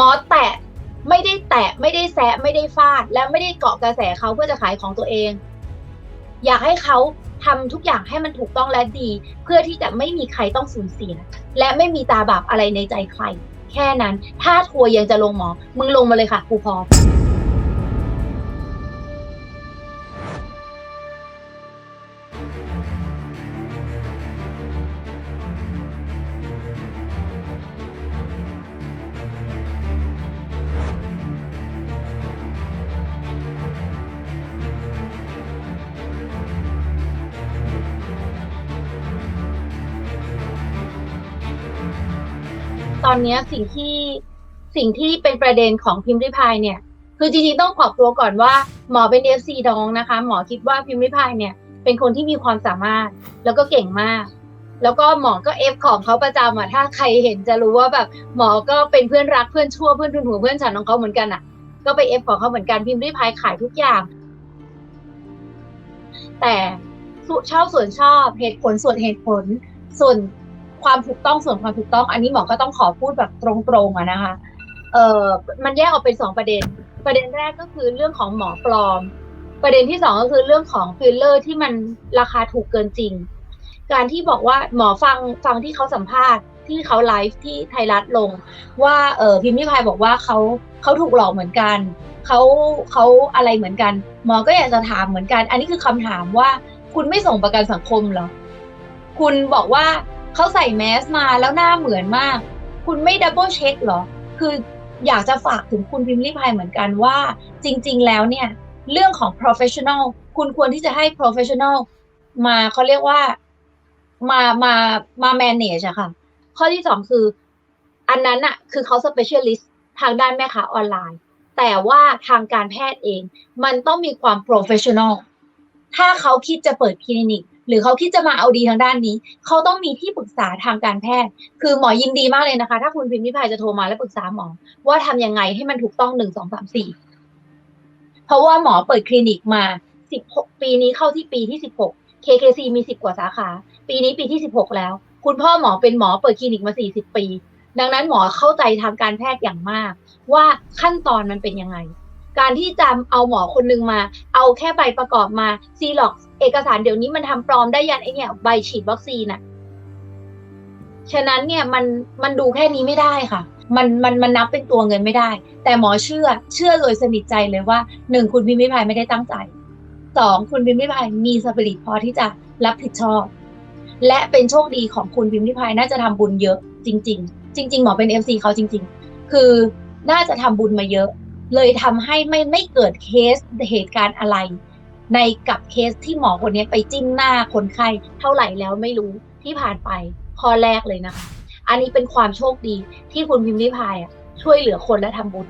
หมอแตะไม่ได้แตะไม่ได้แซะไม่ได้ฟาด และไม่ได้เกาะกระแสเขาเพื่อจะขายของตัวเอง อยากให้เขาทำทุกอย่างให้มันถูกต้องและดี เพื่อที่จะไม่มีใครต้องสูญเสีย และไม่มีตาบาปอะไรในใจใคร แค่นั้น ถ้าทัวร์ยังจะลงหมอ มึงลงมาเลยค่ะครูพร้อ ตอนนี้สิ่งที่สิ่งที่เป็นประเด็นของพิมพ์ริพายเนี่ย คือจริงๆต้องขอบตัวก่อนว่าหมอเป็นเอฟซีดองนะคะ หมอคิดว่าพิมพ์ริพายเนี่ย เป็นคนที่มีความสามารถแล้วก็เก่งมาก แล้วก็หมอก็เอฟของเขาประจำอะถ้าใครเห็นจะรู้ว่าแบบหมอก็เป็นเพื่อนรักเพื่อนชั่วเพื่อนทุนหัวเพื่อนฉันของเขาเหมือนกันอะก็ไปเอฟของเขาเหมือนกันพิมพ์ริพายขายทุกอย่าง แต่ชอบส่วนชอบเหตุผลส่วนเหตุผลส่วน ความถูกต้องส่วนความถูกต้อง อันนี้หมอก็ต้องขอพูดแบบตรงๆอะนะคะ เออมันแยกออกเป็นสองประเด็น ประเด็นแรกก็คือเรื่องของหมอปลอม ประเด็นที่สองก็คือเรื่องของฟิลเลอร์ที่มันราคาถูกเกินจริง การที่บอกว่าหมอฟังฟังที่เขาสัมภาษณ์ที่เขาไลฟ์ที่ไทยรัฐลง ว่าเออพิมพ์ริพายบอกว่าเขาเขาถูกหลอกเหมือนกันเขาเขาอะไรเหมือนกัน หมอก็อยากจะถามเหมือนกัน อันนี้คือคำถามว่า คุณไม่ส่งประกันสังคมเหรอ คุณบอกว่า เขาใส่แมสมาแล้วหน้าเหมือนมาก คุณไม่ดับเบิลเช็คเหรอ คืออยากจะฝากถึงคุณพิมพ์ริพายเหมือนกันว่า จริง ๆ แล้วเนี่ย เรื่องของ professional คุณควรที่จะให้ professional มาเขาเรียกว่ามามามา manage อะค่ะ ข้อที่สองคือ อันนั้นอะคือเขา specialist ทางด้านแม่ค้าออนไลน์ แต่ว่าทางการแพทย์เอง มันต้องมีความ professional ถ้าเขาคิดจะเปิดคลินิก หรือเขาคิดจะมาเอาดีทางด้านนี้ เขาต้องมีที่ปรึกษาทางการแพทย์ คือหมอยินดีมากเลยนะคะ ถ้าคุณพิมพ์ริพายจะโทรมาแล้วปรึกษาหมอ ว่าทำยังไงให้มันถูกต้องหนึ่งสองสามสี่เพราะว่าหมอเปิดคลินิกมาสิบหกปีนี้เข้าที่ปีที่สิบหก KKC มีสิบกว่าสาขา ปีนี้ปีที่สิบหกแล้ว คุณพ่อหมอเป็นหมอเปิดคลินิกมาสี่สิบปี ดังนั้นหมอเข้าใจทางการแพทย์อย่างมาก ว่าขั้นตอนมันเป็นยังไง การที่จะเอาหมอคนหนึ่งมา เอาแค่ใบประกอบมาซีล็อก เอกสารเดี๋ยวนี้มันทำปลอมได้ยันไอเนี่ยใบฉีดวัคซีนอะฉะนั้นเนี่ยมันมันดูแค่นี้ไม่ได้ค่ะ มันมันมันนับเป็นตัวเงินไม่ได้ แต่หมอเชื่อเชื่อโดยสนิทใจเลยว่าหนึ่งคุณพิมพิพายไม่ได้ตั้งใจสองคุณพิมพิพายมีสปิริตพอที่จะรับผิดชอบ และเป็นโชคดีของคุณพิมพิพายน่าจะทำบุญเยอะ จริง ๆ จริง ๆ หมอเป็นเอฟซีเขาจริง ๆ คือน่าจะทำบุญมาเยอะ เลยทำให้ไม่ไม่เกิดเคสเหตุการณ์อะไร ในกับเคสที่หมอคนนี้ไปจิ้มหน้าคนไข้เท่าไหร่แล้วไม่รู้ที่ผ่านไปข้อแรกเลยนะคะ อันนี้เป็นความโชคดีที่คุณพิมพ์ริพายอะช่วยเหลือคนและทำบุญ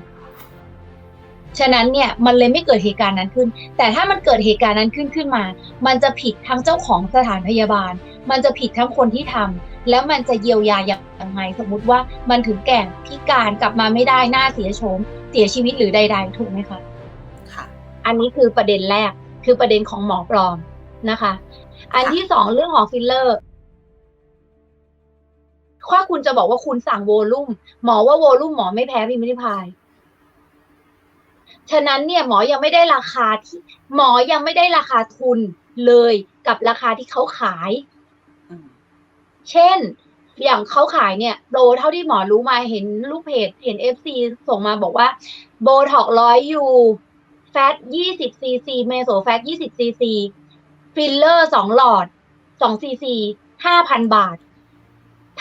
ฉะนั้นเนี่ยมันเลยไม่เกิดเหตุการณ์นั้นขึ้น แต่ถ้ามันเกิดเหตุการณ์นั้นขึ้นขึ้นมา มันจะผิดทั้งเจ้าของสถานพยาบาล มันจะผิดทั้งคนที่ทำแล้วมันจะเยียวยาอย่างไรสมมุติว่ามันถึงแก่พิการกลับมาไม่ได้หน้าเสียโฉมเสียชีวิตหรือใด ๆ ถูกไหมคะค่ะ อันนี้คือประเด็นแรก คือประเด็นของหมอปลอมนะคะ อันที่สองเรื่องของฟิลเลอร์ถ้าคุณจะบอกว่าคุณสั่งโวลุ่มหมอว่าโวลุ่มหมอไม่แพ้พิมพ์ริพายฉะนั้นเนี่ยหมอยังไม่ได้ราคาที่ หมอยังไม่ได้ราคาทุนเลยกับราคาที่เขาขายอืมเช่น อย่างเขาขายเนี่ยโดเท่าที่หมอรู้มาเห็นลูกเพจเห็นเอฟซีส่งมาบอกว่า โบท็อกร้อยยู แฟตยี่สิบซีซีเมโซแฟตยี่สิบซีซีฟิลเลอร์สองหลอดสองซีซีห้าพันบาท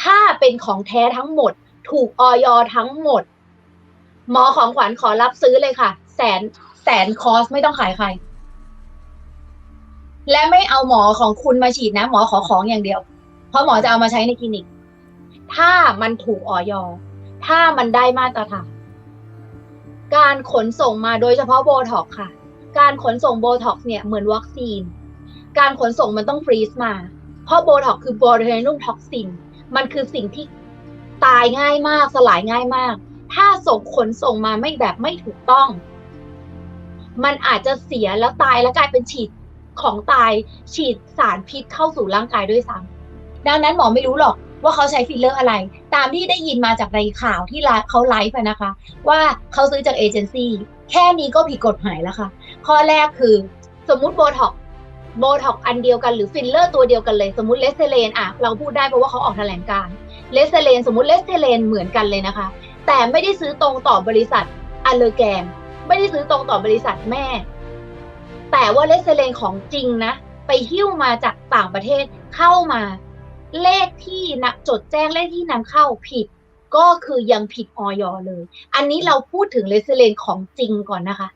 ถ้าเป็นของแท้ทั้งหมด ถูกออยทั้งหมด หมอของขวัญขอรับซื้อเลยค่ะ แสนแสนคอสไม่ต้องขายใคร และไม่เอาหมอของคุณมาฉีดนะ หมอขอของอย่างเดียว เพราะหมอจะเอามาใช้ในคลินิก ถ้ามันถูกออยถ้ามันได้มาตรฐาน การขนส่งมาโดยเฉพาะโบท็อกค่ะ การขนส่งโบท็อกเนี่ยเหมือนวัคซีน การขนส่งมันต้องฟรีซมา เพราะโบท็อกคือบอร์เทนุ่มท็อกซิน มันคือสิ่งที่ตายง่ายมากสลายง่ายมาก ถ้าส่งขนส่งมาไม่แบบไม่ถูกต้อง มันอาจจะเสียแล้วตายแล้วกลายเป็นฉีดของตายฉีดสารพิษเข้าสู่ร่างกายด้วยซ้ำดังนั้นหมอไม่รู้หรอก ว่าเขาใช้ฟิลเลอร์อะไร ตามที่ได้ยินมาจากในข่าวที่เขาไลฟ์นะคะ ว่าเขาซื้อจากเอเจนซี่แค่นี้ก็ผิดกฎหมายแล้วค่ะ ข้อแรกคือสมมุติโบท็อกโบท็อกอันเดียวกันหรือฟิลเลอร์ตัวเดียวกันเลย สมมติเลสเทเลนอะเราพูดได้เพราะว่าเขาออกแถลงการ์เลสเทเลนสมมติเลสเทเลนเหมือนกันเลยนะคะ แต่ไม่ได้ซื้อตรงต่อบริษัทอเลอแกนไม่ได้ซื้อตรงต่อบริษัทแม่ แต่ว่าเลสเทเลนของจริงนะ ไปหิ้วมาจากต่างประเทศเข้ามา เลขที่นะจดแจ้งเลขที่นำเข้าผิด ก็คือยังผิดออยเลย อันนี้เราพูดถึงเลสเทเลนของจริงก่อนนะคะ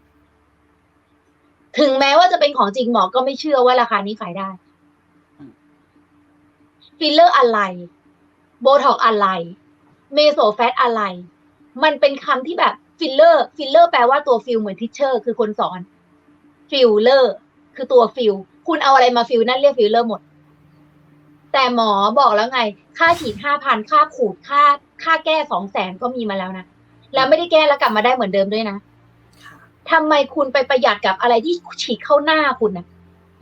ถึงแม้ว่าจะเป็นของจริงหมอก็ไม่เชื่อว่าราคานี้ขายได้ ฟิลเลอร์อะไร โบท็อกอะไร เมโซแฟตอะไร มันเป็นคำที่แบบฟิลเลอร์ ฟิลเลอร์แปลว่าตัวฟิลเหมือนทิเชอร์ คือคนสอน ฟิลเลอร์ คือตัวฟิล คุณเอาอะไรมาฟิลนั่นเรียกฟิลเลอร์หมด แต่หมอบอกแล้วไง ค่าฉีดห้าพันค่าขูดค่า ค่าแก้สองแสนก็มีมาแล้วนะ แล้วไม่ได้แก้แล้วกลับมาได้เหมือนเดิมด้วยนะค่ะทำไมคุณไปประหยัดกับอะไรที่ฉีดเข้าหน้าคุณนะ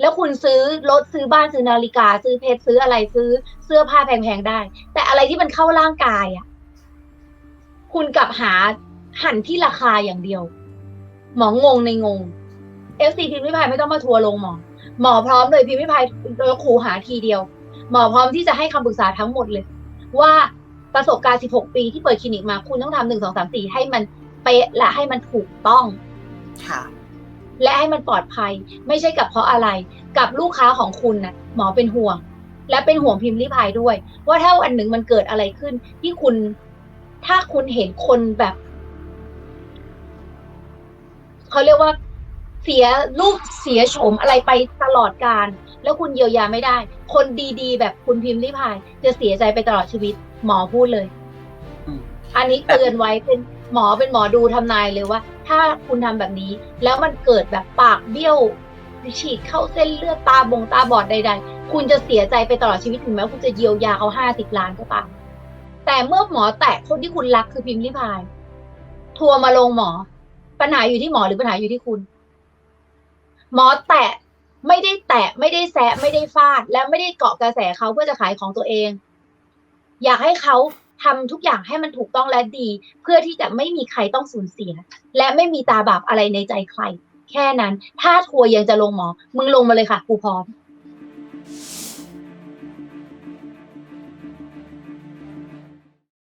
แล้วคุณซื้อรถซื้อบ้านซื้อนาฬิกา ซื้อเพชรซื้ออะไรซื้อเสื้อผ้าแพงๆได้ แต่อะไรที่มันเข้าร่างกายอะ คุณกลับหาหันที่ราคาอย่างเดียว หมองงในงง FC พิมพ์ริพายไม่ต้องมาทัวร์ลงหมอ หมอพร้อมเลยพิมพ์ริพายเราครูหาทีเดียว หมอพร้อมที่จะให้คำปรึกษาทั้งหมดเลย ว่าประสบการณ์ 16 ปีที่เปิดคลินิกมาคุณต้องทำหนึ่งสองสามสี่ให้มันเป๊ะและให้มันถูกต้องค่ะ และให้มันปลอดภัย ไม่ใช่กับเพราะอะไร กับลูกค้าของคุณนะหมอเป็นห่วง และเป็นห่วงพิมพ์ริพายด้วย ว่าถ้าวันหนึ่งมันเกิดอะไรขึ้น ที่คุณถ้าคุณเห็นคนแบบเขาเรียกว่า เสียลูกเสียโฉมอะไรไปตลอดการ แล้วคุณเยียวยาไม่ได้ คนดีๆ แบบคุณพิมพ์ริพาย จะเสียใจไปตลอดชีวิต หมอพูดเลย อันนี้เตือนไว้เป็นหมอเป็นหมอดูทำนายเลยว่า ถ้าคุณทำแบบนี้ แล้วมันเกิดแบบปากเบี้ยวฉีดเข้าเส้นเลือดตาบงตาบอดใด ๆ คุณจะเสียใจไปตลอดชีวิตถึงแม้คุณจะเยียวยาเขาห้าสิบล้านก็ตามแต่เมื่อหมอแตะคนที่คุณรักคือพิมพ์ริพาย ทัวร์มาลงหมอ ปัญหาอยู่ที่หมอหรือปัญหาอยู่ที่คุณ หมอแตะไม่ได้แตะไม่ได้แซะไม่ได้ฟาด และไม่ได้เกาะกระแสเขาเพื่อจะขายของตัวเอง อยากให้เขาทำทุกอย่างให้มันถูกต้องและดี เพื่อที่จะไม่มีใครต้องสูญเสีย และไม่มีตาบาปอะไรในใจใคร แค่นั้น ถ้าทัวร์ยังจะลงหมอ มึงลงมาเลยค่ะกูพร้อม